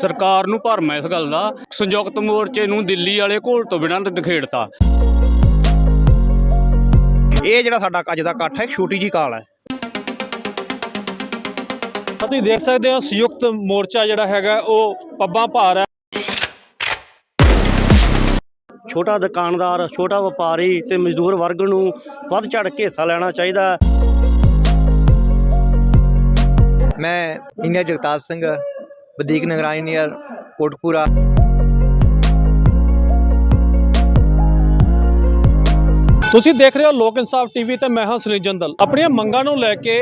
ਸਰਕਾਰ ਨੂੰ ਭਰਮ ਹੈ ਇਸ ਗੱਲ ਦਾ। ਸੰਯੁਕਤ ਮੋਰਚੇ ਨੂੰ ਦਿੱਲੀ ਵਾਲੇ ਘੋਲ ਤੋਂ ਬਿਨਾਂ ਨਖੇੜਤਾ। ਇਹ ਜਿਹੜਾ ਸਾਡਾ ਅੱਜ ਦਾ ਇਕੱਠ ਹੈ ਇੱਕ ਛੋਟੀ ਜੀ ਕਾਲ ਹੈ। ਤੁਸੀਂ ਦੇਖ ਸਕਦੇ ਹੋ ਸੰਯੁਕਤ ਮੋਰਚਾ ਜਿਹੜਾ ਹੈਗਾ ਉਹ ਪੱਬਾਂ ਭਾਰ ਹੈ। ਛੋਟਾ ਦੁਕਾਨਦਾਰ ਛੋਟਾ ਵਪਾਰੀ ਤੇ ਮਜ਼ਦੂਰ ਵਰਗ ਨੂੰ ਵੱਧ ਚੜ ਕੇ ਹਿੱਸਾ ਲੈਣਾ ਚਾਹੀਦਾ। ਹੈ ਮੈਂ ਇੰਜੀਨੀਅਰ ਜਗਤਾਰ ਸਿੰਘ ਵਧੀਕ ਨਿਗਰਾਨ ਇੰਜੀਨੀਅਰ ਕੋਟਪੂਰਾ ਤੁਸੀਂ ਦੇਖ ਰਹੇ ਹੋ ਲੋਕ ਇਨਸਾਫ ਟੀਵੀ ਤੇ ਮੈਂ ਹਾਂ ਸੁਨੀਲ ਜੰਦਲ। ਆਪਣੀਆਂ ਮੰਗਾਂ ਨੂੰ ਲੈ ਕੇ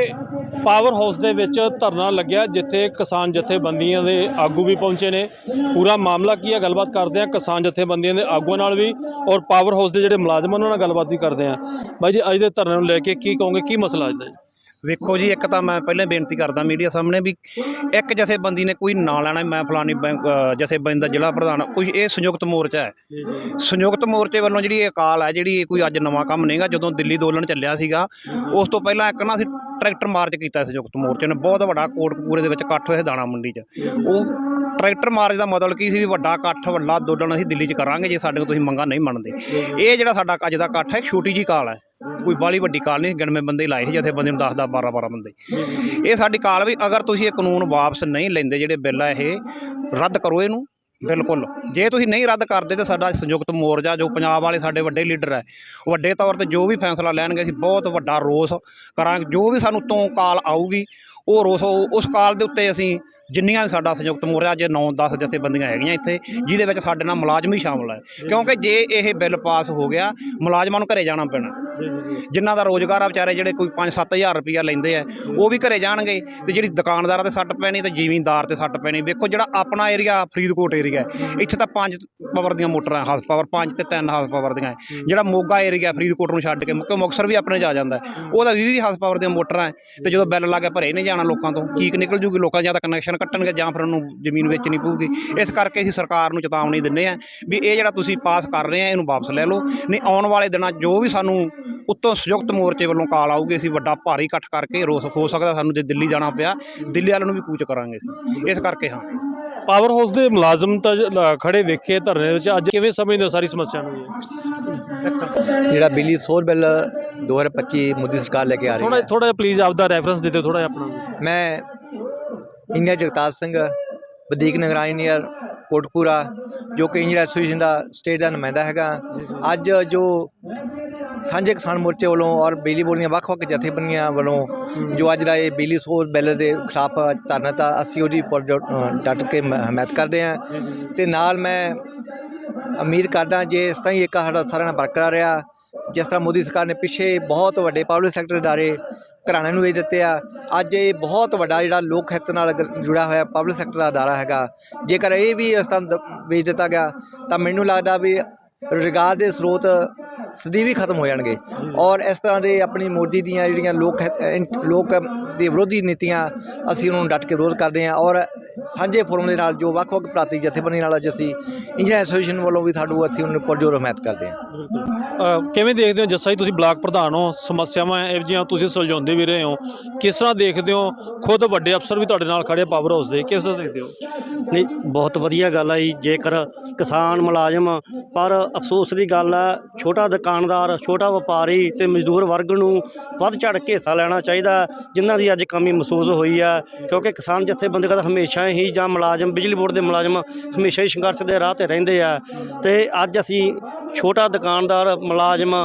ਪਾਵਰ ਹਾਊਸ ਦੇ ਵਿੱਚ ਧਰਨਾ ਲੱਗਿਆ, ਜਿੱਥੇ ਕਿਸਾਨ ਜਥੇਬੰਦੀਆਂ ਦੇ ਆਗੂ ਵੀ ਪਹੁੰਚੇ ਨੇ। ਪੂਰਾ ਮਾਮਲਾ ਕੀ ਹੈ, ਗੱਲਬਾਤ ਕਰਦੇ ਹਾਂ ਕਿਸਾਨ ਜਥੇਬੰਦੀਆਂ ਦੇ ਆਗੂਆਂ ਨਾਲ ਵੀ ਔਰ ਪਾਵਰ ਹਾਊਸ ਦੇ ਜਿਹੜੇ ਮੁਲਾਜ਼ਮ ਉਹਨਾਂ ਨਾਲ ਗੱਲਬਾਤ ਵੀ ਕਰਦੇ ਹਾਂ। ਬਾਈ ਜੀ, ਅੱਜ ਦੇ ਧਰਨੇ ਨੂੰ ਲੈ ਕੇ ਕੀ ਕਹੋਗੇ, ਕੀ ਮਸਲਾ ਅੱਜ ਦਾ ਵੇਖੋ ਜੀ ਇੱਕ ਤਾਂ ਮੈਂ ਪਹਿਲਾਂ ਬੇਨਤੀ ਕਰਦਾ ਮੀਡੀਆ ਸਾਹਮਣੇ ਵੀ ਇੱਕ ਜਥੇਬੰਦੀ ਨੇ ਕੋਈ ਨਾਂ ਲੈਣਾ ਮੈਂ ਫਲਾਨੀ ਬੈਂਕ ਜਥੇਬੰਦੀ ਦਾ ਜ਼ਿਲ੍ਹਾ ਪ੍ਰਧਾਨ ਕੋਈ ਇਹ ਸੰਯੁਕਤ ਮੋਰਚਾ ਹੈ। ਸੰਯੁਕਤ ਮੋਰਚੇ ਵੱਲੋਂ ਜਿਹੜੀ ਇਹ ਅਕਾਲ ਹੈ ਜਿਹੜੀ ਕੋਈ ਅੱਜ ਨਵਾਂ ਕੰਮ ਨਹੀਂਗਾ ਜਦੋਂ ਦਿੱਲੀ ਅੰਦੋਲਨ ਚੱਲਿਆ ਸੀਗਾ ਉਸ ਤੋਂ ਪਹਿਲਾਂ ਇੱਕ ਨਾ ਅਸੀਂ ਟਰੈਕਟਰ ਮਾਰਚ ਕੀਤਾ ਸੰਯੁਕਤ ਮੋਰਚੇ ਨੇ ਬਹੁਤ ਵੱਡਾ ਕੋਟਕਪੂਰੇ ਦੇ ਵਿੱਚ ਇਕੱਠ ਹੋਇਆ ਦਾਣਾ ਮੰਡੀ 'ਚ। ਉਹ ਟਰੈਕਟਰ ਮਾਰਚ ਦਾ ਮਤਲਬ ਕੀ ਸੀ ਵੀ ਵੱਡਾ ਇਕੱਠ ਵੱਡਾ ਅੰਦੋਲਨ ਅਸੀਂ ਦਿੱਲੀ 'ਚ ਕਰਾਂਗੇ ਜੇ ਸਾਡੇ ਕੋਲ ਤੁਸੀਂ ਮੰਗਾਂ ਨਹੀਂ ਮੰਨਦੇ। ਇਹ ਜਿਹੜਾ ਸਾਡਾ ਅੱਜ ਦਾ ਇਕੱਠ ਹੈ ਛੋਟੀ ਜੀ ਕਾਲ ਹੈ। ਕੋਈ ਬਾਲੀ ਵੱਡੀ ਕਾਲ ਨਹੀਂ, ਗਿਣਵੇਂ ਬੰਦੇ ਲਾਏ ਸੀ, ਜਥੇਬੰਦੀ ਨੂੰ 10 10 12 12 ਬੰਦੇ। ਇਹ ਸਾਡੀ ਕਾਲ ਵੀ ਅਗਰ ਤੁਸੀਂ ਇਹ ਕਾਨੂੰਨ ਵਾਪਸ ਨਹੀਂ ਲੈਂਦੇ ਜਿਹੜੇ ਬਿੱਲ ਆ ਇਹ, ਰੱਦ ਕਰੋ ਇਹਨੂੰ, ਬਿਲਕੁਲ। ਜੇ ਤੁਸੀਂ ਨਹੀਂ ਰੱਦ ਕਰਦੇ ਤਾਂ ਸਾਡਾ ਸੰਯੁਕਤ ਮੋਰਚਾ, ਜੋ ਪੰਜਾਬ ਵਾਲੇ ਸਾਡੇ ਵੱਡੇ ਲੀਡਰ ਹੈ ਵੱਡੇ ਤੌਰ ਤੇ ਜੋ ਵੀ ਫੈਸਲਾ ਲੈਣਗੇ, ਅਸੀਂ ਬਹੁਤ ਵੱਡਾ ਰੋਸ ਕਰਾਂਗੇ। ਜੋ ਵੀ ਸਾਨੂੰ ਤੋਂ ਕਾਲ ਆਊਗੀ, ਉਹ ਰੋਸ, ਉਹ- ਉਸ ਕਾਲ ਦੇ ਉੱਤੇ ਅਸੀਂ ਜਿੰਨੀਆਂ ਵੀ ਸਾਡਾ ਸੰਯੁਕਤ ਮੋਰਚਾ ਜੇ 9 10 ਜਥੇਬੰਦੀਆਂ ਹੈਗੀਆਂ ਇੱਥੇ, ਜਿਹਦੇ ਵਿੱਚ ਸਾਡੇ ਨਾਲ ਮੁਲਾਜ਼ਮ ਹੀ ਸ਼ਾਮਲ ਹੈ ਕਿਉਂਕਿ ਜੇ ਇਹ ਬਿੱਲ ਪਾਸ ਹੋ ਗਿਆ, ਮੁਲਾਜ਼ਮਾਂ ਨੂੰ ਘਰੇ ਜਾਣਾ ਪੈਣਾ। ਜਿਨ੍ਹਾਂ ਦਾ ਰੋਜ਼ਗਾਰ ਆ ਵਿਚਾਰੇ ਜਿਹੜੇ ਕੋਈ 5-7000 ਰੁਪਈਆ ਲੈਂਦੇ ਆ, ਉਹ ਵੀ ਘਰੇ ਜਾਣਗੇ ਤੇ ਜਿਹੜੀ ਦੁਕਾਨਦਾਰਾਂ ਤੇ ਸੱਟ ਪੈਣੀ ਤੇ ਜ਼ਿਮੀਂਦਾਰ ਤੇ ਸੱਟ ਪੈਣੀ। ਵੇਖੋ ਜਿਹੜਾ ਆਪਣਾ ਏਰੀਆ ਫਰੀਦਕੋਟ ਏਰੀਆ ਇੱਥੇ ਤਾਂ ਪੰਜ ਪਾਵਰ ਦੀਆਂ ਮੋਟਰਾਂ ਹਾਊਸ ਪਾਵਰ ਪੰਜ ਤੇ ਤਿੰਨ ਹਾਊਸ ਪਾਵਰ ਦੀਆਂ ਜਿਹੜਾ ਮੋਗਾ ਏਰੀਆ ਫਰੀਦਕੋਟ ਨੂੰ ਛੱਡ ਕੇ ਮੁੱਕੇ ਮੁਕਸਰ ਵੀ ਆਪਣੇ ਜਾ ਜਾਂਦਾ ਹੈ। ਉਹਦਾ 20 20 ਹਾਊਸ ਪਾਵਰ ਦੀਆਂ ਮੋਟਰਾਂ ਹੈ ਤੇ ਜਦੋਂ ਬਿੱਲ ਲੱਗੇ ਭਰੇ ਨਹੀਂ ਜਾਣਾ ਲੋਕਾਂ ਤੋਂ ਕੀਕ ਨਿਕਲ ਜੂਗੀ, ਲੋਕਾਂ ਜਾਂ ਤਾਂ ਕਨੈਕਸ਼ਨ ਕੱਟਣਗੇ ਜਾਂ ਫਿਰ ਉਹਨੂੰ ਜ਼ਮੀਨ ਵੇਚਣੀ ਪਊਗੀ। ਇਸ ਕਰਕੇ ਅਸੀਂ ਸਰਕਾਰ ਨੂੰ ਚੇਤਾਵਨੀ ਦਿੰਦੇ ਆ ਵੀ ਇਹ ਜਿਹੜਾ ਤੁਸੀਂ ਪਾਸ ਕਰ ਰਹੇ ਆ, ਇਹਨੂੰ ਵਾਪਸ ਲੈ ਲਓ। ਨਹੀਂ, ਆਉਣ ਵਾਲੇ ਦਿਨਾਂ 'ਚ ਜੋ ਵੀ ਸਾਨੂੰ ਉੱਤੋਂ ਸੰਯੁਕਤ ਮੋਰਚੇ ਵੱਲੋਂ ਕਾਲ ਆਊਗੀ ਅਸੀਂ ਵੱਡਾ ਭਾਰੀ ਇਕੱਠ ਕਰਕੇ ਰੋਸ ਹੋ ਸਕਦਾ ਸਾਨੂੰ ਜੇ ਦਿੱਲੀ ਜਾਣਾ ਪਿਆ ਦਿੱਲੀ ਵਾਲਿਆਂ ਨੂੰ ਵੀ ਕੂਚ ਕਰਾਂਗੇ ਅਸੀਂ। ਇਸ ਕਰਕੇ ਹਾਂ। ਪਾਵਰ ਹਾਊਸ ਦੇ ਮੁਲਾਜ਼ਮ ਤਾਂ ਖੜੇ ਵੇਖੇ ਧਰਨੇ ਵਿੱਚ ਅੱਜ ਕਿਵੇਂ ਸਮਝਦੇ ਹੋ ਸਾਰੀ ਸਮੱਸਿਆ ਨੂੰ ਜਿਹੜਾ ਬਿਜਲੀ ਸੋਰ ਬਿੱਲ 2025 ਮੋਦੀ ਸਰਕਾਰ ਲੈ ਕੇ ਆ ਰਹੀ ਥੋੜਾ ਹੈ। ਥੋੜਾ ਪਲੀਜ਼ ਆਪਦਾ ਰੈਫਰੈਂਸ ਦੇ ਦਿਓ ਥੋੜਾ ਆਪਣਾ। ਮੈਂ ਇੰਜੀਨੀਅਰ ਜਗਤਾਰ ਸਿੰਘ ਵਧੀਕ ਨਿਗਰਾਨ ਇੰਜੀਨੀਅਰ ਕੋਟਪੂਰਾ ਜੋ ਕਿ ਇੰਜੀਨੀਅਰ ਐਸੋਸੀਏਸ਼ਨ ਦਾ ਸਟੇਟ ਦਾ ਨੁਮਾਇੰਦਾ ਹੈਗਾ। ਅੱਜ ਜੋ ਸਾਂਝੇ ਕਿਸਾਨ ਮੋਰਚੇ ਵੱਲੋਂ ਔਰ ਬਿਜਲੀ ਬੋਰਡ ਦੀਆਂ ਵੱਖ-ਵੱਖ ਜਥੇਬੰਦੀਆਂ ਵੱਲੋਂ ਜੋ ਅੱਜ ਦਾ ਇਹ ਬਿਜਲੀ ਸੋਰ ਬਿੱਲ ਦੇ ਖਿਲਾਫ ਧਰਨਾ ਤਾਂ ਅਸੀਂ ਉਹਦੀ ਪੁਰ ਜੋ- ਡਟ ਕੇ ਮ- ਹਮਾਇਤ ਕਰਦੇ ਹਾਂ। ਤੇ ਨਾਲ ਮੈਂ ਉਮੀਦ ਕਰਦਾ ਜੇ ਇਸ ਤਰ੍ਹਾਂ ਹੀ ਇੱਕ ਸਾਡਾ ਸਾਰਿਆਂ ਨਾਲ ਬਰਕਰਾਰ ਰਿਹਾ, ਜਿਸ ਤਰ੍ਹਾਂ ਮੋਦੀ ਸਰਕਾਰ ਨੇ ਪਿੱਛੇ ਬਹੁਤ ਵੱਡੇ ਪਬਲਿਕ ਸੈਕਟਰ ਅਦਾਰੇ ਘਰਾਣਿਆਂ ਨੂੰ ਵੇਚ ਦਿੱਤੇ ਆ, ਅੱਜ ਇਹ ਬਹੁਤ ਵੱਡਾ ਜਿਹੜਾ ਲੋਕ ਹਿੱਤ ਨਾਲ ਗ- ਜੁੜਾ ਹੋਇਆ ਪਬਲਿਕ ਸੈਕਟਰ ਦਾ ਅਦਾਰਾ ਹੈਗਾ। ਜੇਕਰ ਇਹ ਵੀ ਇਸ ਤਰ੍ਹਾਂ ਦ- ਵੇਚ ਦਿੱਤਾ ਗਿਆ, ਤਾਂ ਮੈਨੂੰ ਲੱਗਦਾ ਵੀ ਰੁਜ਼ਗਾਰ ਦੇ ਸਰੋਤ ਸਦੀ ਵੀ ਖਤਮ ਹੋ ਜਾਣਗੇ। ਔਰ ਇਸ ਤਰ੍ਹਾਂ ਦੇ ਆਪਣੀ ਮੋਦੀ ਦੀਆਂ ਜਿਹੜੀਆਂ ਲੋਕ ਹਿੱਤ- ਲੋਕ ਦੇ ਵਿਰੋਧੀ ਨੀਤੀਆਂ ਅਸੀਂ ਉਹਨਾਂ ਨੂੰ ਡਟ ਕੇ ਵਿਰੋਧ ਕਰਦੇ ਹਾਂ। ਔਰ ਸਾਂਝੇ ਫੋਰਮ ਦੇ ਨਾਲ ਜੋ ਵੱਖ-ਵੱਖ ਪ੍ਰਾਂਤੀ ਜਥੇਬੰਦੀਆਂ ਨਾਲ ਅੱਜ ਅਸੀਂ ਇੰਜੀਨੀਅਰ ਐਸੋਸੀਏਸ਼ਨ ਵੱਲੋਂ ਵੀ ਸਾਨੂੰ ਅਸੀਂ ਉਹਨਾਂ ਨੂੰ ਪੁਰਜੋਰ ਹਮਾਇਤ ਕਰਦੇ ਹਾਂ। ਅ, ਕਿਵੇਂ ਦੇਖਦੇ ਹੋ? ਜੱਸਾ ਜੀ ਤੁਸੀਂ ਬਲਾਕ ਪ੍ਰਧਾਨ ਹੋ ਸਮੱਸਿਆਵਾਂ ਇਹੋ ਜਿਹੀਆਂ ਤੁਸੀਂ ਸੁਲਝਾਉਂਦੇ ਵੀ ਰਹੇ ਹੋ। ਕਿਸ ਤਰ੍ਹਾਂ ਦੇਖਦੇ ਹੋ? ਖੁਦ ਵੱਡੇ ਅਫਸਰ ਵੀ ਤੁਹਾਡੇ ਨਾਲ ਖੜੇ ਪਾਵਰ ਹਾਊਸ ਦੇ। ਕਿਸ ਤਰ੍ਹਾਂ ਦੇਖਦੇ ਹੋ? ਨਹੀਂ ਬਹੁਤ ਵਧੀਆ ਗੱਲ ਹੈ ਜੀ। ਜੇਕਰ ਕਿਸਾਨ ਮੁਲਾਜ਼ਮ ਪਰ ਅਫਸੋਸ ਦੀ ਗੱਲ ਹੈ ਛੋਟਾ ਦੁਕਾਨਦਾਰ ਛੋਟਾ ਵਪਾਰੀ ਤੇ ਮਜ਼ਦੂਰ ਵਰਗ ਨੂੰ ਵੱਧ ਚੜ ਕੇ ਹਿੱਸਾ ਲੈਣਾ ਚਾਹੀਦਾ ਜਿਨ੍ਹਾਂ ਦੀ ਅੱਜ ਕਮੀ ਮਹਿਸੂਸ ਹੋਈ ਹੈ ਕਿਉਂਕਿ ਕਿਸਾਨ ਜਥੇਬੰਦੀਆਂ ਦਾ ਹਮੇਸ਼ਾ ਹੀ ਜਾਂ ਮੁਲਾਜ਼ਮ ਬਿਜਲੀ ਬੋਰਡ ਦੇ ਮੁਲਾਜ਼ਮ ਹਮੇਸ਼ਾ ਹੀ ਸੰਘਰਸ਼ ਦੇ ਰਾਹ ਤੇ ਰਹਿੰਦੇ ਆ। ਤੇ ਅੱਜ ਅਸੀਂ ਛੋਟਾ ਦੁਕਾਨਦਾਰ ਮੁਲਾਜ਼ਮ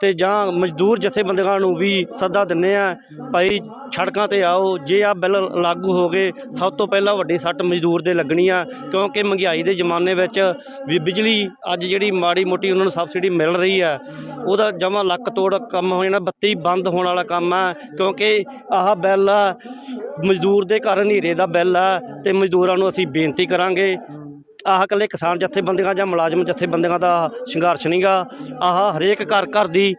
ਤੇ ਜਾਂ ਮਜ਼ਦੂਰ ਜਥੇਬੰਦੀਆਂ ਨੂੰ ਵੀ ਸੱਦਾ ਦਿੰਨੇ ਆ, ਭਾਈ ਸੜਕਾਂ ਤੇ ਆਓ, ਜੇ ਆ ਬਿੱਲ ਲਾਗੂ ਹੋ ਗਏ, ਸਭ ਤੋਂ ਪਹਿਲਾਂ ਵੱਡੀ ਸੱਟ ਮਜ਼ਦੂਰ ਦੇ ਲੱਗਣੀ ਆ, ਕਿਉਂਕਿ ਮਹਿੰਗਾਈ ਦੇ ਜ਼ਮਾਨੇ ਵਿੱਚ ਵੀ ਬਿਜਲੀ ਅੱਜ ਜਿਹੜੀ ਮਾੜੀ ਮੋਟੀ ਉਹਨਾਂ ਨੂੰ ਸਬਸਿਡੀ ਮਿਲ ਰਹੀ ਆ, ਉਹਦਾ ਜਮਾ ਲੱਕ ਤੋੜ ਕੰਮ ਹੋ ਜਾਣਾ, ਬੱਤੀ ਬੰਦ ਹੋਣ ਵਾਲਾ ਕੰਮ ਆ, ਕਿਉਂਕਿ ਆਹ ਬਿੱਲ ਆ, ਮਜ਼ਦੂਰ ਦੇ ਘਰ ਹਨੇਰੇ ਦਾ ਬਿੱਲ ਆ, ਤੇ ਮਜ਼ਦੂਰਾਂ ਨੂੰ ਅਸੀਂ ਬੇਨਤੀ ਕਰਾਂਗੇ ਆਹ ਇਕੱਲੇ ਕਿਸਾਨ ਜਥੇਬੰਦੀਆਂ ਜਾਂ ਮੁਲਾਜ਼ਮ ਜਥੇਬੰਦੀਆਂ ਦਾ ਸੰਘਰਸ਼ ਨਹੀਂਗਾ। ਆਹ ਹਰੇਕ ਘਰ ਘਰ ਦੀ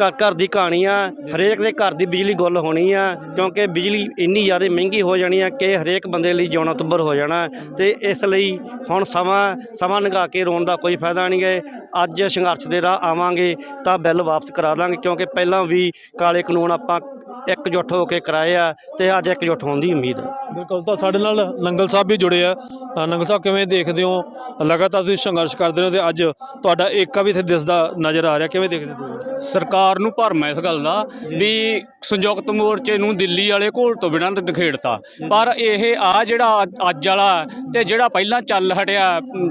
ਘਰ ਘਰ ਦੀ ਕਹਾਣੀ ਆ, ਹਰੇਕ ਦੇ ਘਰ ਦੀ ਬਿਜਲੀ ਗੁੱਲ ਹੋਣੀ ਆ, ਕਿਉਂਕਿ ਬਿਜਲੀ ਇੰਨੀ ਜ਼ਿਆਦਾ ਮਹਿੰਗੀ ਹੋ ਜਾਣੀ ਆ ਕਿ ਹਰੇਕ ਬੰਦੇ ਲਈ ਜਿਉਣਾ ਤੁੱਭਰ ਹੋ ਜਾਣਾ। ਤੇ ਇਸ ਲਈ ਹੁਣ ਸਮਾਂ ਸਮਾਂ ਲੰਘਾ ਕੇ ਰੋਣ ਦਾ ਕੋਈ ਫਾਇਦਾ ਨਹੀਂ ਗਏ ਅੱਜ ਸੰਘਰਸ਼ ਦੇ ਰਾਹ ਆਵਾਂਗੇ ਤਾਂ ਬਿੱਲ ਵਾਪਸ ਕਰਾ ਦਾਂਗੇ, ਕਿਉਂਕਿ ਪਹਿਲਾਂ ਵੀ ਕਾਲੇ ਕਾਨੂੰਨ ਆਪਾਂ ਇਕਜੁੱਟ ਹੋ ਕੇ ਕਰਾਏ ਆ ਤੇ ਅੱਜ ਇਕਜੁੱਟ ਹੋਣ ਦੀ ਉਮੀਦ ਹੈ ਬਿਲਕੁਲ ਤਾਂ ਸਾਡੇ ਨਾਲ ਨੰਗਲ ਸਾਹਿਬ ਵੀ ਜੁੜੇ ਆ। ਅ, ਨੰਗਲ ਸਾਹਿਬ ਕਿਵੇਂ ਦੇਖਦੇ ਹੋ? ਲਗਾਤਾਰ ਤੁਸੀਂ ਸੰਘਰਸ਼ ਕਰਦੇ ਹੋ ਤੇ ਅੱਜ ਤੁਹਾਡਾ ਏਕਾ ਵੀ ਇੱਥੇ ਦਿਸਦਾ ਨਜ਼ਰ ਆ ਰਿਹਾ। ਕਿਵੇਂ ਦੇਖਦੇ ਹੋ? ਤੁਸੀਂ? ਸਰਕਾਰ ਨੂੰ ਭਰਮ ਹੈ ਇਸ ਗੱਲ ਦਾ ਵੀ ਸੰਯੁਕਤ ਮੋਰਚੇ ਨੂੰ ਦਿੱਲੀ ਵਾਲੇ ਘੋਲ ਤੋਂ ਬਿਨਾਂ ਨਖੇੜਤਾ। ਪਰ ਇਹ ਆ ਜਿਹੜਾ ਅੱਜ- ਅੱਜ ਵਾਲਾ ਤੇ ਜਿਹੜਾ ਪਹਿਲਾਂ ਚੱਲ ਹਟਿਆ ਅਮ,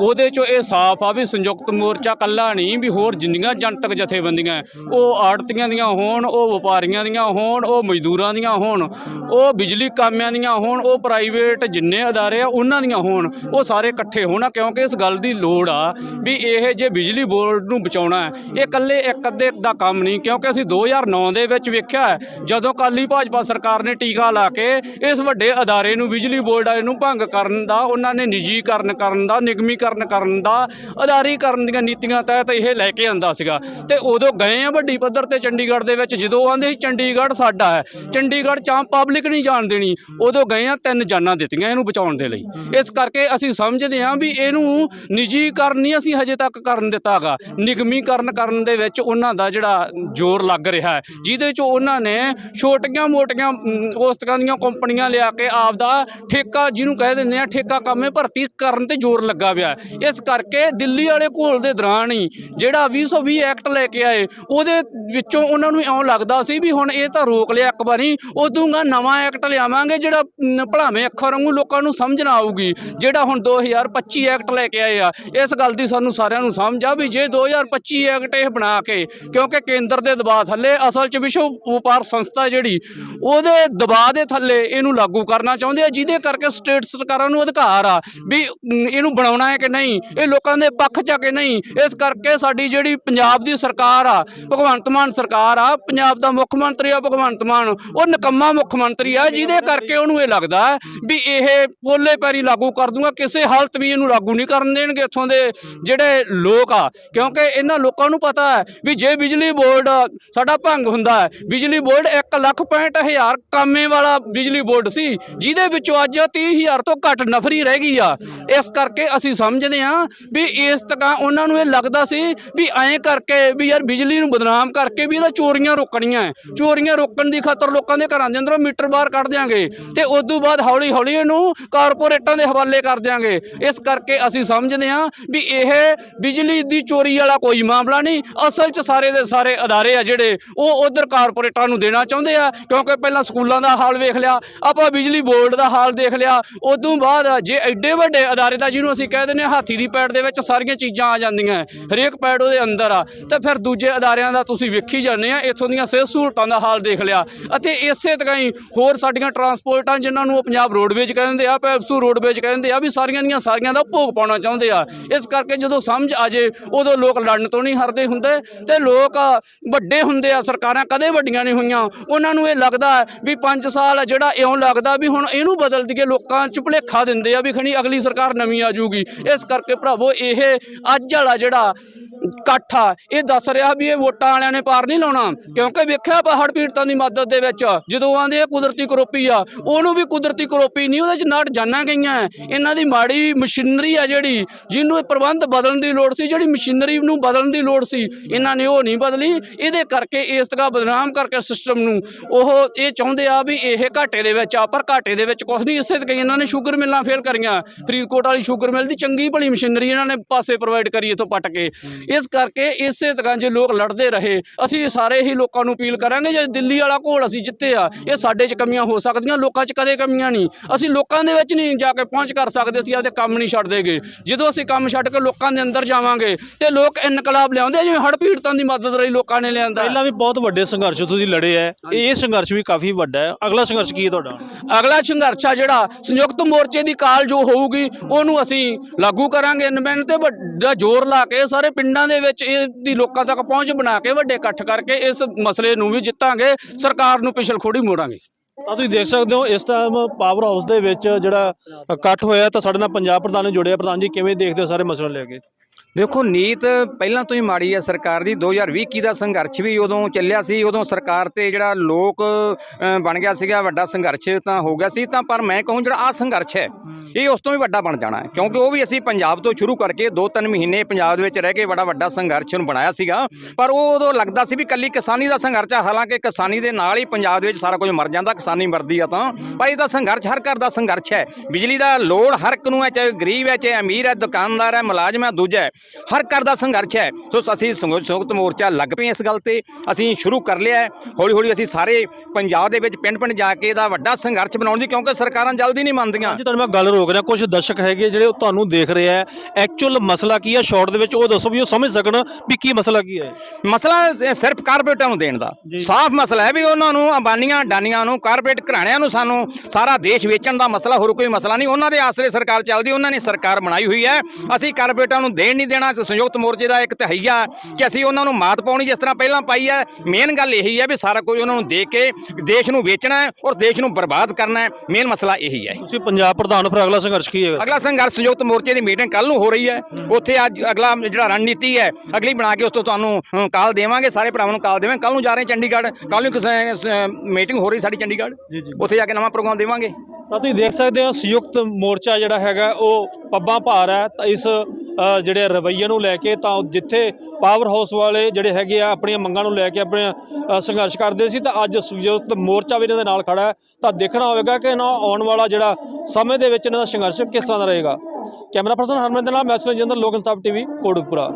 ਉਹਦੇ ਚੋਂ ਇਹ ਸਾਫ਼ ਆ ਵੀ ਸੰਯੁਕਤ ਮੋਰਚਾ ਕੱਲਾ ਨਹੀਂ ਵੀ ਹੋਰ ਜਿੰਨੀਆਂ ਜਨਤਕ ਜਥੇਬੰਦੀਆਂ ਉਹ ਆੜਤੀਆਂ ਦੀਆਂ ਹੋਣ ਉਹ ਵਪਾਰੀਆਂ ਦੀਆਂ ਹੋਣ, ਉਹ ਮਜ਼ਦੂਰਾਂ ਦੀਆਂ ਹੋਣ, ਉਹ ਬਿਜਲੀ ਕਾਮਿਆਂ ਦੀਆਂ ਹੋਣ, ਉਹ ਪ੍ਰਾਈਵੇਟ ਜਿੰਨੇ ਅਦਾਰੇ ਆ, ਉਹਨਾਂ ਦੀਆਂ ਹੋਣ, ਉਹ ਸਾਰੇ ਇਕੱਠੇ ਹੋਣਾ, ਕਿਉਂਕਿ ਇਸ ਗੱਲ ਦੀ ਲੋੜ ਆ ਵੀ ਇਹ ਜੇ ਬਿਜਲੀ ਬੋਰਡ ਨੂੰ ਬਚਾਉਣਾ ਹੈ, ਇਹ ਇਕੱਲੇ ਇੱਕ ਅੱਧੇ ਦਾ ਕੰਮ ਨਹੀਂ, ਕਿਉਂਕਿ ਅਸੀਂ 2009 ਦੇ ਵਿੱਚ ਵੇਖਿਆ ਜਦੋਂ ਕਾਲੀ ਭਾਜਪਾ ਸਰਕਾਰ ਨੇ ਟੀਕਾ ਲਾ ਕੇ ਇਸ ਵੱਡੇ ਅਦਾਰੇ ਨੂੰ, ਬਿਜਲੀ ਬੋਰਡ ਵਾਲੇ ਨੂੰ ਭੰਗ ਕਰਨ ਦਾ, ਉਹਨਾਂ ਨੇ ਨਿੱਜੀਕਰਨ ਕਰਨ ਦਾ, ਨਿਗਮੀਕਰਨ ਕਰਨ ਦਾ, ਅਦਾਰੀਕਰਨ ਦੀਆਂ ਨੀਤੀਆਂ ਤਹਿਤ ਇਹ ਲੈ ਕੇ ਆਂਦਾ ਸੀਗਾ। ਤੇ ਉਦੋਂ ਗਏ ਆ ਵੱਡੀ ਪੱਧਰ ਤੇ ਚੰਡੀਗੜ੍ਹ ਦੇ ਵਿੱਚ, ਜਦੋਂ ਆਂਦੇ ਸੀ ਚੰਡੀਗੜ੍ਹ ਸਾਡਾ ਹੈ। ਚੰਡੀਗੜ੍ਹ ਚ ਆਮ ਪਬਲਿਕ ਨਹੀਂ ਜਾਣ ਦੇਣੀ। ਉਦੋਂ ਗਏ ਆ ਤਿੰਨ ਜਾਨਾਂ ਦਿੱਤੀਆਂ ਇਹਨੂੰ ਬਚਾਉਣ ਦੇ ਲਈ। ਇਸ ਕਰਕੇ ਅਸੀਂ ਸਮਝਦੇ ਹਾਂ ਵੀ ਇਹਨੂੰ ਨਿੱਜੀਕਰਨ ਨਹੀਂ ਅਸੀਂ ਹਜੇ ਤੱਕ ਕਰਨ ਦਿੱਤਾਗਾ। ਨਿਗਮੀਕਰਨ ਕਰਨ ਦੇ ਵਿੱਚ ਉਹਨਾਂ ਦਾ ਜਿਹੜਾ ਜ਼ੋਰ ਲੱਗ ਰਿਹਾ ਹੈ ਜਿਹਦੇ ਚ ਉਹਨਾਂ ਨੇ ਛੋਟੀਆਂ ਮੋਟੀਆਂ ਉਸਤਕਾਂ ਦੀਆਂ ਕੰਪਨੀਆਂ ਲਿਆ ਕੇ ਆਪ ਦਾ ਠੇਕਾ ਜਿਹਨੂੰ ਕਹਿ ਦਿੰਦੇ ਆ ਠੇਕਾ ਕੰਮੇ ਭਰਤੀ ਕਰਨ ਤੇ ਜ਼ੋਰ ਲੱਗਾ ਪਿਆ। ਇਸ ਕਰਕੇ ਦਿੱਲੀ ਵਾਲੇ ਘੋਲ ਦੇ ਦੌਰਾਨ ਹੀ ਜਿਹੜਾ 2020 ਐਕਟ ਲੈ ਕੇ ਆਏ ਉਹਦੇ ਵਿੱਚੋਂ ਉਹਨਾਂ ਨੂੰ ਇਉਂ ਲੱਗਦਾ ਸੀ ਵੀ ਹੁਣ ਇਹ ਤਾਂ ਰੋਕ ਲਿਆ ਇੱਕ ਵਾਰੀ। ਉਦੋਂਗਾ ਨਵਾਂ ਐਕਟ ਲਿਆਵਾਂਗੇ ਜਿਹੜਾ ਮ, ਭਲਾਵੇਂ ਅੱਖਰ ਵਾਂਗੂ ਲੋਕਾਂ ਨੂੰ ਸਮਝ ਨਾ ਆਊਗੀ ਜਿਹੜਾ ਹੁਣ 2025 ਐਕਟ ਲੈ ਕੇ ਆਏ ਆ। ਇਸ ਗੱਲ ਦੀ ਸਾਨੂੰ ਸਾਰਿਆਂ ਨੂੰ ਸਮਝ ਆ ਵੀ ਜੇ 2025 ਐਕਟ ਇਹ ਬਣਾ ਕੇ ਕਿਉਂਕਿ ਕੇਂਦਰ ਦੇ ਦਬਾਅ ਥੱਲੇ ਅਸਲ 'ਚ ਵਿਸ਼ਵ ਵਪਾਰ ਸੰਸਥਾ ਜਿਹੜੀ ਉਹਦੇ ਦਬਾਅ ਦੇ ਥੱਲੇ ਇਹਨੂੰ ਲਾਗੂ ਕਰਨਾ ਚਾਹੁੰਦੇ ਆ ਜਿਹਦੇ ਕਰਕੇ ਸਟੇਟ ਸਰਕਾਰਾਂ ਨੂੰ ਅਧਿਕਾਰ ਆ ਵੀ ਇਹਨੂੰ ਬਣਾਉਣਾ ਹੈ ਕਿ ਨਹੀਂ ਇਹ ਲੋਕਾਂ ਦੇ ਪੱਖ 'ਚ ਆ ਕਿ ਨਹੀਂ। ਇਸ ਕਰਕੇ ਸਾਡੀ ਜਿਹੜੀ ਪੰਜਾਬ ਦੀ ਸਰਕਾਰ ਆ ਭਗਵੰਤ ਮਾਨ ਸਰਕਾਰ ਆ ਪੰਜਾਬ ਦਾ ਮੁੱਖ ਮੰਤਰੀ ਆ ਭਗਵੰਤ ਮਾਨ, ਉਹ ਨਕੰਮਾ ਮੁੱਖ ਮੰਤਰੀ ਆ, ਜਿਹਦੇ ਕਰਕੇ ਉਹਨੂੰ ਇਹ ਲੱਗਦਾ ਵੀ ਇਹ ਪੋਲੇ ਪੈਰੀ ਲਾਗੂ ਕਰ ਦੂੰਗਾ, ਕਿਸੇ ਹਾਲਤ ਵੀ ਇਹਨੂੰ ਲਾਗੂ ਨਹੀਂ ਕਰਨ ਦੇਣਗੇ ਇੱਥੋਂ ਦੇ ਜਿਹੜੇ ਲੋਕ ਆ। ਕਿਉਂਕਿ ਇਹਨਾਂ ਲੋਕਾਂ ਨੂੰ ਪਤਾ ਹੈ ਵੀ ਜੇ ਬਿਜਲੀ ਬੋਰਡ ਸਾਡਾ ਭੰਗ ਹੁੰਦਾ ਹੈ, ਬਿਜਲੀ ਬੋਰਡ 1 ਲੱਖ 65 ਹਜ਼ਾਰ ਕਾਮੇ ਵਾਲਾ ਬਿਜਲੀ ਬੋਰਡ ਸੀ, ਜਿਹਦੇ ਵਿੱਚੋਂ ਅੱਜ 30 ਹਜ਼ਾਰ ਤੋਂ ਘੱਟ ਨਫਰੀ ਰਹਿ ਗਈ ਆ। ਇਸ ਕਰਕੇ ਅਸੀਂ ਸਮਝਦੇ ਹਾਂ ਵੀ ਇਸ ਤਰ੍ਹਾਂ ਉਹਨਾਂ ਨੂੰ ਇਹ ਲੱਗਦਾ ਸੀ ਵੀ ਐਂ ਕਰਕੇ ਵੀ ਯਾਰ ਬਿਜਲੀ ਨੂੰ ਬਦਨਾਮ ਕਰਕੇ ਵੀ ਇਹਦਾ ਚੋਰੀਆਂ ਰੋਕਣੀਆਂ ਚੋਰੀਆਂ ਚੋਰੀਆਂ ਰੋਕਣ ਦੀ ਖਾਤਰ ਲੋਕਾਂ ਦੇ ਘਰਾਂ ਦੇ ਅੰਦਰੋਂ ਮੀਟਰ ਬਾਹਰ ਕੱਢ ਦਿਆਂਗੇ ਤੇ ਉਸ ਤੋਂ ਬਾਅਦ ਹੌਲੀ ਹੌਲੀ ਇਹਨੂੰ ਕਾਰਪੋਰੇਟਾਂ ਦੇ ਹਵਾਲੇ ਕਰ ਦਿਆਂਗੇ। ਇਸ ਕਰਕੇ ਅਸੀਂ ਸਮਝਦੇ ਹਾਂ ਵੀ ਇਹ ਬਿਜਲੀ ਦੀ ਚੋਰੀ ਵਾਲਾ ਕੋਈ ਮਾਮਲਾ ਨਹੀਂ। ਅਸਲ 'ਚ ਸਾਰੇ ਦੇ ਸਾਰੇ ਅਦਾਰੇ ਆ ਜਿਹੜੇ, ਉਹ ਉਧਰ ਕਾਰਪੋਰੇਟਾਂ ਨੂੰ ਦੇਣਾ ਚਾਹੁੰਦੇ ਆ, ਕਿਉਂਕਿ ਪਹਿਲਾਂ ਸਕੂਲਾਂ ਦਾ ਹਾਲ ਵੇਖ ਲਿਆ, ਆਪਾਂ ਬਿਜਲੀ ਬੋਰਡ ਦਾ ਹਾਲ ਦੇਖ ਲਿਆ। ਉਸ ਤੋਂ ਬਾਅਦ ਜੇ ਐਡੇ ਵੱਡੇ ਅਦਾਰੇ ਦਾ ਜਿਹਨੂੰ ਅਸੀਂ ਕਹਿ ਦਿੰਦੇ ਹਾਂ ਹਾਥੀ ਦੀ ਪੈੜ ਦੇ ਵਿੱਚ ਸਾਰੀਆਂ ਚੀਜ਼ਾਂ ਆ ਜਾਂਦੀਆਂ, ਹਰੇਕ ਪੈੜ ਉਹਦੇ ਅੰਦਰ ਆ। ਤੇ ਫਿਰ ਦੂਜੇ ਅਦਾਰਿਆਂ ਦਾ ਤੁਸੀਂ ਵੇਖੀ ਜਾਂਦੇ ਆ, ਇੱਥੋਂ ਦੀਆਂ ਸਿਹਤ ਸਹੂਲਤਾਂ ਦਾ ਹਾਲ ਦੇਖ ਲਿਆ। ਅਤੇ ਇਸੇ ਤਰ੍ਹਾਂ ਹੀ ਹੋਰ ਸਾਡੀਆਂ ਟਰਾਂਸਪੋਰਟਾਂ ਜਿਨ੍ਹਾਂ ਨੂੰ ਪੰਜਾਬ ਰੋਡਵੇਜ ਕਹਿੰਦੇ ਆ ਪੈਪਸੂ ਰੋਡਵੇਜ ਕਹਿੰਦੇ ਆ, ਵੀ ਸਾਰੀਆਂ ਦੀਆਂ ਸਾਰੀਆਂ ਦਾ ਭੋਗ ਪਾਉਣਾ ਚਾਹੁੰਦੇ ਆ। ਇਸ ਕਰਕੇ ਜਦੋਂ ਸਮਝ ਆ ਜੇ, ਉਦੋਂ ਲੋਕ ਲੜਨ ਤੋਂ ਨਹੀਂ ਹਰਦੇ ਹੁੰਦੇ। ਤੇ ਲੋਕ ਵੱਡੇ ਹੁੰਦੇ ਆ, ਸਰਕਾਰਾਂ ਕਦੇ ਵੱਡੀਆਂ ਨਹੀਂ ਹੋਈਆਂ। ਉਹਨਾਂ ਨੂੰ ਇਹ ਲੱਗਦਾ ਵੀ 5 ਸਾਲ ਜਿਹੜਾ ਇਉਂ ਲੱਗਦਾ ਵੀ ਹੁਣ ਇਹਨੂੰ ਬਦਲ ਦਈਏ, ਲੋਕਾਂ ਚ ਭੁਲੇਖਾ ਦਿੰਦੇ ਆ ਵੀ ਖਣੀ ਅਗਲੀ ਸਰਕਾਰ ਨਵੀਂ ਆ ਜਾਊਗੀ। ਇਸ ਕਰਕੇ ਭਰਾਵੋ, ਇਹ ਅੱਜ ਵਾਲਾ ਜਿਹੜਾ ਇਕੱਠ। ਆ ਇਹ ਦੱਸ ਰਿਹਾ ਵੀ ਇਹ ਵੋਟਾਂ ਵਾਲਿਆਂ ਨੇ ਪਾਰ ਨਹੀਂ ਲਾਉਣਾ, ਕਿਉਂਕਿ ਵੇਖਿਆ ਪਹਾੜ ਪੀੜਤਾਂ ਦੀ ਮਦਦ ਦੇ ਵਿੱਚ, ਜਦੋਂ ਆਂਦੇ ਇਹ ਕੁਦਰਤੀ ਕਰੋਪੀ ਆ, ਉਹਨੂੰ ਵੀ ਕੁਦਰਤੀ ਕਰੋਪੀ ਨਹੀਂ, ਉਹਦੇ ਚ ਨਾਟ ਜਾਨਾਂ ਗਈਆਂ। ਇਹਨਾਂ ਦੀ ਮਾੜੀ ਮਸ਼ੀਨਰੀ ਆ ਜਿਹੜੀ, ਜਿਹਨੂੰ ਇਹ ਪ੍ਰਬੰਧ ਬਦਲਣ ਦੀ ਲੋੜ ਸੀ, ਜਿਹੜੀ ਮਸ਼ੀਨਰੀ ਨੂੰ ਬਦਲਣ ਦੀ ਲੋੜ ਸੀ, ਇਹਨਾਂ ਨੇ ਉਹ ਨਹੀਂ ਬਦਲੀ। ਇਹਦੇ ਕਰਕੇ ਇਸ ਤਰ੍ਹਾਂ ਬਦਨਾਮ ਕਰਕੇ ਸਿਸਟਮ ਨੂੰ ਉਹ ਇਹ ਚਾਹੁੰਦੇ ਆ ਵੀ ਇਹ ਘਾਟੇ ਦੇ ਵਿੱਚ ਆ, ਪਰ ਘਾਟੇ ਦੇ ਵਿੱਚ ਕੁਝ ਨਹੀਂ, ਇਸੇ ਤਰ੍ਹਾਂ ਇਹਨਾਂ ਨੇ ਸ਼ੂਗਰ ਮਿਲਾਂ ਫੇਲ ਕਰੀਆਂ। ਫਰੀਦਕੋਟ ਵਾਲੀ ਸ਼ੂਗਰ ਮਿਲ ਦੀ ਚੰਗੀ ਭਲੀ ਮਸ਼ੀਨਰੀ ਇਹਨਾਂ ਨੇ ਪਾਸੇ ਪ੍ਰੋਵਾਈਡ ਕਰੀ ਇਥੋਂ ਪੱਟ ਕੇ। ਇਸ ਕਰਕੇ ਇਸੇ ਤਰ੍ਹਾਂ ਜੇ ਲੋਕ ਲੜਦੇ ਰਹੇ ਅਸੀਂ ਸਾਰੇ ਹੀ ਲੋਕਾਂ ਨੂੰ ਅਪੀਲ ਕਰਾਂਗੇ ਜੇ ਦਿੱਲੀ ਵਾਲਾ ਘੋਲ ਅਸੀਂ ਜਿੱਤੇ ਆ ਇਹ ਸਾਡੇ 'ਚ ਕਮੀਆਂ ਹੋ ਸਕਦੀਆਂ ਲੋਕਾਂ 'ਚ ਕਦੇ ਕਮੀਆਂ ਨਹੀਂ। ਅਸੀਂ ਲੋਕਾਂ ਦੇ ਵਿੱਚ ਨਹੀਂ ਜਾ ਕੇ ਪਹੁੰਚ ਕਰ ਸਕਦੇ ਅਸੀਂ ਆਪਦੇ ਕੰਮ ਨਹੀਂ ਛੱਡਦੇਗੇ ਜਦੋਂ ਅਸੀਂ ਕੰਮ ਛੱਡ ਕੇ ਲੋਕਾਂ ਦੇ ਅੰਦਰ ਜਾਵਾਂਗੇ ਤੇ ਲੋਕ ਇਨਕਲਾਬ ਲਿਆਉਂਦੇ ਜਿਵੇਂ ਹੜ੍ਹ ਪੀੜਤਾਂ ਦੀ ਮਦਦ ਲਈ ਲੋਕਾਂ ਨੇ ਲਿਆਂਦਾ। ਪਹਿਲਾਂ ਵੀ ਬਹੁਤ ਵੱਡੇ ਸੰਘਰਸ਼ ਤੁਸੀਂ ਲੜੇ ਐ ਇਹ ਸੰਘਰਸ਼ ਵੀ ਕਾਫੀ ਵੱਡਾ ਹੈ ਅਗਲਾ ਸੰਘਰਸ਼ ਕੀ ਹੈ ਤੁਹਾਡਾ? ਅਗਲਾ ਸੰਘਰਸ਼ ਆ ਜਿਹੜਾ ਸੰਯੁਕਤ ਮੋਰਚੇ ਦੀ ਕਾਲ ਜੋ ਹੋਊਗੀ ਉਹਨੂੰ ਅਸੀਂ ਲਾਗੂ ਕਰਾਂਗੇ। ਨਮੈਨ ਤੇ ਵੱਡਾ ਜ਼ੋਰ ਲਾ ਕੇ ਸਾਰੇ ਪਿੰਡਾਂ ਦੇ ਵਿੱਚ ਇਹ ਦੀ ਲੋਕਾਂ ਤੱਕ ਪਹੁੰਚ ਬਣਾ ਕੇ ਵੱਡੇ ਇਕੱਠ ਕਰਕੇ ਇਸ ਮਸਲੇ ਨੂੰ ਵੀ ਜਿੱਤਾਂਗੇ, ਸਰਕਾਰ ਨੂੰ ਪਿਛਲ ਖੋੜੀ ਮੋੜਾਂਗੇ। ਤਾਂ ਤੁਸੀਂ ਦੇਖ ਸਕਦੇ ਹੋ, ਇਸ ਟਾਈਮ ਪਾਵਰ ਹਾਊਸ ਦੇ ਵਿੱਚ ਜਿਹੜਾ ਇਕੱਠ ਹੋਇਆ ਤਾਂ ਸਾਡੇ ਨਾਲ ਪੰਜਾਬ ਪ੍ਰਧਾਨ ਨੇ ਜੁੜਿਆ। ਪ੍ਰਧਾਨ ਜੀ, ਕਿਵੇਂ ਦੇਖਦੇ ਹੋ ਸਾਰੇ ਮਸਲੇ ਲੈ ਕੇ? ਦੇਖੋ ਨੀਤ ਪਹਿਲਾਂ ਤੋਂ ਹੀ ਮਾੜੀ ਹੈ ਸਰਕਾਰ ਦੀ। 2020 ਦਾ ਸੰਘਰਸ਼ ਵੀ ਉਦੋਂ ਚੱਲਿਆ ਸੀ, ਉਦੋਂ ਸਰਕਾਰ ਤੇ ਜਿਹੜਾ ਲੋਕ ਬਣ ਗਿਆ ਸੀਗਾ, ਵੱਡਾ ਸੰਘਰਸ਼ ਤਾਂ ਹੋ ਗਿਆ ਸੀ। ਤਾਂ ਪਰ ਮੈਂ ਕਹੂੰ ਜਿਹੜਾ ਆ ਸੰਘਰਸ਼ ਹੈ, ਇਹ ਉਸ ਤੋਂ ਵੀ ਵੱਡਾ ਬਣ ਜਾਣਾ ਹੈ। ਕਿਉਂਕਿ ਉਹ ਵੀ ਅਸੀਂ ਪੰਜਾਬ ਤੋਂ ਸ਼ੁਰੂ ਕਰਕੇ 2-3 ਮਹੀਨੇ ਪੰਜਾਬ ਦੇ ਵਿੱਚ ਰਹਿ ਕੇ ਬੜਾ ਵੱਡਾ ਸੰਘਰਸ਼ ਨੂੰ ਬਣਾਇਆ ਸੀਗਾ। ਪਰ ਉਹ ਉਦੋਂ ਲੱਗਦਾ ਸੀ ਵੀ ਕੱਲੀ ਕਿਸਾਨੀ ਦਾ ਸੰਘਰਸ਼ ਆ। ਹਾਲਾਂਕਿ ਕਿਸਾਨੀ ਦੇ ਨਾਲ ਹੀ ਪੰਜਾਬ ਦੇ ਵਿੱਚ ਸਾਰਾ ਕੁਝ ਮਰ ਜਾਂਦਾ, ਕਿਸਾਨੀ ਮਰਦੀ ਆ ਤਾਂ। ਪਰ ਇਹਦਾ ਸੰਘਰਸ਼ ਹਰ ਘਰ ਦਾ ਸੰਘਰਸ਼ ਹੈ। ਬਿਜਲੀ ਦਾ ਲੋੜ ਹਰ ਇੱਕ ਨੂੰ ਹੈ, ਚਾਹੇ ਗਰੀਬ ਹੈ, ਚਾਹੇ ਅਮੀਰ ਹੈ, ਦੁਕਾਨਦਾਰ ਹੈ, ਮੁਲਾਜ਼ਮ ਹੈ, ਦੂਜਾ ਹੈ। ਹਰ ਘਰ ਦਾ ਸੰਘਰਸ਼ ਹੈ। ਸੋ ਅਸੀਂ ਸੰਯੁ- ਸੰਯੁਕਤ ਮੋਰਚਾ ਲੱਗ ਪਏ ਇਸ ਗੱਲ ਤੇ। ਅਸੀਂ ਸ਼ੁਰੂ ਕਰ ਲਿਆ ਹੈ। ਹੌਲੀ ਹੌਲੀ ਅਸੀਂ ਸਾਰੇ ਪੰਜਾਬ ਦੇ ਵਿੱਚ ਪਿੰਡ ਪਿੰਡ ਜਾ ਕੇ ਇਹਦਾ ਵੱਡਾ ਸੰਘਰਸ਼ ਬਣਾਉਣ ਦੀ ਕਿਉਂਕਿ ਸਰਕਾਰਾਂ ਜਲਦੀ ਨਹੀਂ ਮੰਨਦੀਆਂ। ਅੱਜ ਤੁਹਾਨੂੰ ਮੈਂ ਗੱਲ ਰੋਕ ਰਿਹਾ। ਕੁਝ ਦਰਸ਼ਕ ਹੈਗੇ ਜਿਹੜੇ ਉਹ ਤੁਹਾਨੂੰ ਦੇਖ ਰਹੇ ਆ ਐਕਚੁਅਲ ਮਸਲਾ ਕੀ ਹੈ? ਸ਼ਾਰਟ ਦੇ ਵਿੱਚ ਉਹ ਦੱਸੋ ਵੀ ਉਹ ਸਮਝ ਸਕਣ ਵੀ ਕੀ ਮਸਲਾ ਕੀ ਹੈ। ਮਸਲਾ ਸਿਰਫ ਕਾਰਪੋਰੇਟਾਂ ਨੂੰ ਦੇਣ ਦਾ। ਸਾਫ਼ ਮਸਲਾ ਹੈ ਵੀ ਉਹਨਾਂ ਨੂੰ ਅੰਬਾਨੀਆਂ ਡਾਨੀਆਂ ਨੂੰ ਕਾਰਪੋਰੇਟ ਘਰਾਣਿਆਂ ਨੂੰ ਸਾਨੂੰ ਸਾਰਾ ਦੇਸ਼ ਵੇਚਣ ਦਾ ਮਸਲਾ ਹੋਰ ਕੋਈ ਮਸਲਾ ਨਹੀਂ। ਉਹਨਾਂ ਦੇ ਆਸਰੇ ਸਰਕਾਰ ਚੱਲਦੀ ਉਹਨਾਂ ਨੇ ਸਰਕਾਰ ਬਣਾਈ ਹੋਈ ਹੈ। ਅਸੀਂ ਕਾਰਪੋਰੇਟਾਂ ਨੂੰ ਦੇਣ ਨਹੀਂ ਦੇਣਾ ਸੰਯੁਕਤ ਮੋਰਚੇ ਦਾ ਇੱਕ ਤਹਈਆ ਕਿ ਅਸੀਂ ਉਹਨਾਂ ਨੂੰ ਮਾਤ ਪਾਉਣੀ ਜਿਸ ਤਰ੍ਹਾਂ ਪਹਿਲਾਂ ਪਾਈ ਹੈ। ਮੇਨ ਗੱਲ ਇਹੀ ਹੈ ਵੀ ਸਾਰਾ ਕੁਝ ਉਹਨਾਂ ਨੂੰ ਦੇ ਕੇ ਦੇਸ਼ ਨੂੰ ਵੇਚਣਾ ਹੈ ਔਰ ਦੇਸ਼ ਨੂੰ ਬਰਬਾਦ ਕਰਨਾ ਹੈ। ਮੇਨ ਮਸਲਾ ਇਹੀ ਹੈ। ਤੁਸੀਂ ਪੰਜਾਬ ਪ੍ਰਧਾਨ ਫਿਰ ਅਗਲਾ ਸੰਘਰਸ਼ ਕੀ ਹੈਗਾ? ਅਗਲਾ ਸੰਘਰਸ਼ ਸੰਯੁਕਤ ਮੋਰਚੇ ਦੀ ਮੀਟਿੰਗ ਕੱਲ ਨੂੰ ਹੋ ਰਹੀ ਹੈ। ਉੱਥੇ ਅੱਜ ਅਗਲਾ ਜਿਹੜਾ ਰਣਨੀਤੀ ਹੈ ਅਗਲੀ ਬਣਾ ਕੇ ਉਸ ਤੋਂ ਤੁਹਾਨੂੰ ਕਾਲ ਦੇਵਾਂਗੇ। ਸਾਰੇ ਭਰਾਵਾਂ ਨੂੰ ਕਾਲ ਦੇਵਾਂਗੇ। ਕੱਲ ਨੂੰ ਜਾ ਰਹੇ ਚੰਡੀਗੜ੍ਹ। ਕੱਲ ਨੂੰ ਕਿਸੇ ਮੀਟਿੰਗ ਹੋ ਰਹੀ ਸਾਡੀ ਚੰਡੀਗੜ੍ਹ। ਉੱਥੇ ਜਾ ਕੇ ਨਵਾਂ ਪ੍ਰੋਗਰਾਮ ਦੇਵਾਂਗੇ। ਤਾਂ ਤੁਸੀਂ ਦੇਖ ਸਕਦੇ ਹੋ ਸੰਯੁਕਤ ਮੋਰਚਾ ਜਿਹੜਾ ਹੈਗਾ ਉਹ ਪੱਬਾਂ ਭਾਰ ਹੈ। ਤਾਂ ਇਸ ਜਿਹੜੇ ਰਵੱਈਏ ਨੂੰ ਲੈ ਕੇ ਤਾਂ ਜਿੱਥੇ ਪਾਵਰ ਹਾਊਸ ਵਾਲੇ ਜਿਹੜੇ ਹੈਗੇ ਆ, ਆਪਣੀਆਂ ਮੰਗਾਂ ਨੂੰ ਲੈ ਕੇ ਆਪਣੇ ਸੰਘਰਸ਼ ਕਰਦੇ ਸੀ, ਤਾਂ ਅੱਜ ਸੰਯੁਕਤ ਮੋਰਚਾ ਵੀ ਇਹਨਾਂ ਦੇ ਨਾਲ ਖੜਾ ਹੈ। ਤਾਂ ਦੇਖਣਾ ਹੋਵੇਗਾ ਕਿ ਇਹਨਾਂ ਆਉਣ ਵਾਲਾ ਜਿਹੜਾ ਸਮੇਂ ਦੇ ਵਿੱਚ ਇਹਨਾਂ ਦਾ ਸੰਘਰਸ਼ ਕਿਸ ਤਰ੍ਹਾਂ ਦਾ ਰਹੇਗਾ। ਕੈਮਰਾ ਪਰਸਨ ਹਰਮਨ ਦੇ ਨਾਲ, ਮੈਂ ਸੁਨੀਲ ਜਿੰਦਲ ਸਾਹਿਬ ਇਨਸਾਫ ਟੀਵੀ, ਕੋਟਕਪੁਰਾ।